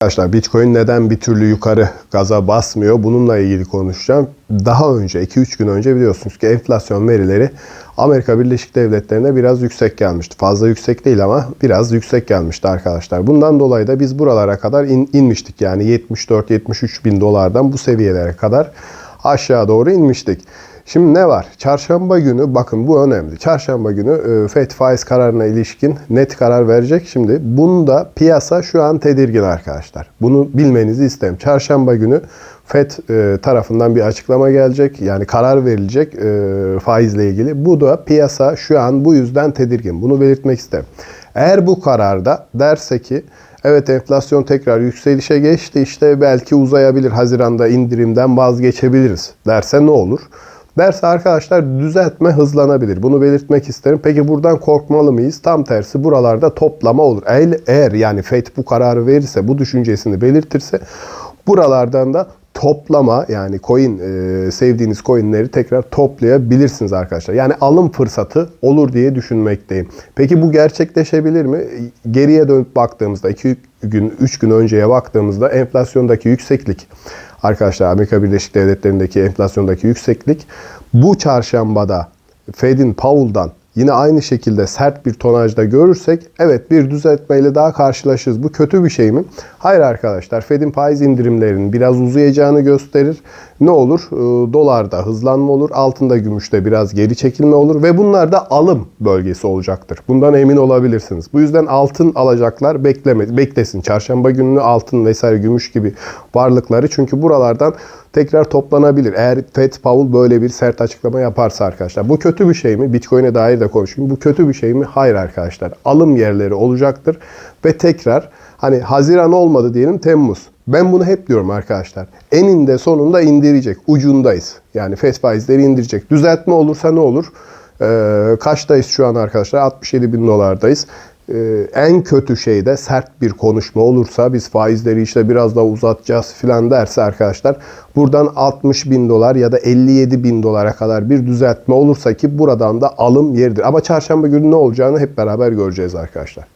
Arkadaşlar Bitcoin neden bir türlü yukarı gaza basmıyor? Bununla ilgili konuşacağım. Daha önce 2-3 gün önce biliyorsunuz ki enflasyon verileri Amerika Birleşik Devletleri'ne biraz yüksek gelmişti. Fazla yüksek değil ama biraz yüksek gelmişti arkadaşlar. Bundan dolayı da biz buralara kadar in, inmiştik. Yani 74-73 bin dolardan bu seviyelere kadar aşağı doğru inmiştik. Şimdi ne var? Çarşamba günü bakın bu önemli. Çarşamba günü e, FED faiz kararına ilişkin net karar verecek. Şimdi bunda piyasa şu an tedirgin arkadaşlar. Bunu bilmenizi isterim. Çarşamba günü FED e, tarafından bir açıklama gelecek. Yani karar verilecek e, faizle ilgili. Bu da piyasa şu an bu yüzden tedirgin. Bunu belirtmek isterim. Eğer bu kararda derse ki Evet enflasyon tekrar yükselişe geçti. İşte belki uzayabilir. Haziranda indirimden vazgeçebiliriz derse ne olur? Derse arkadaşlar düzeltme hızlanabilir. Bunu belirtmek isterim. Peki buradan korkmalı mıyız? Tam tersi buralarda toplama olur. Eğer, yani FED bu kararı verirse, bu düşüncesini belirtirse buralardan da toplama yani coin e, sevdiğiniz coinleri tekrar toplayabilirsiniz arkadaşlar. Yani alım fırsatı olur diye düşünmekteyim. Peki bu gerçekleşebilir mi? Geriye dönüp baktığımızda 2 gün 3 gün önceye baktığımızda enflasyondaki yükseklik arkadaşlar Amerika Birleşik Devletleri'ndeki enflasyondaki yükseklik bu çarşambada Fed'in Powell'dan yine aynı şekilde sert bir tonajda görürsek evet bir düzeltmeyle daha karşılaşırız. Bu kötü bir şey mi? Hayır arkadaşlar. Fed'in faiz indirimlerinin biraz uzayacağını gösterir. Ne olur? Ee, dolarda hızlanma olur. Altında gümüşte biraz geri çekilme olur ve bunlar da alım bölgesi olacaktır. Bundan emin olabilirsiniz. Bu yüzden altın alacaklar bekleme, beklesin. Çarşamba gününü altın vesaire gümüş gibi varlıkları çünkü buralardan tekrar toplanabilir. Eğer Fed Powell böyle bir sert açıklama yaparsa arkadaşlar. Bu kötü bir şey mi? Bitcoin'e dair de konuşayım. Bu kötü bir şey mi? Hayır arkadaşlar. Alım yerleri olacaktır ve tekrar hani Haziran olmadı diyelim Temmuz. Ben bunu hep diyorum arkadaşlar. Eninde sonunda indirecek. Ucundayız. Yani Fed faizleri indirecek. Düzeltme olursa ne olur? Ee, kaçtayız şu an arkadaşlar? 67 bin dolardayız. Ee, en kötü şey de sert bir konuşma olursa biz faizleri işte biraz daha uzatacağız filan derse arkadaşlar buradan 60 bin dolar ya da 57 bin dolara kadar bir düzeltme olursa ki buradan da alım yeridir. Ama çarşamba günü ne olacağını hep beraber göreceğiz arkadaşlar.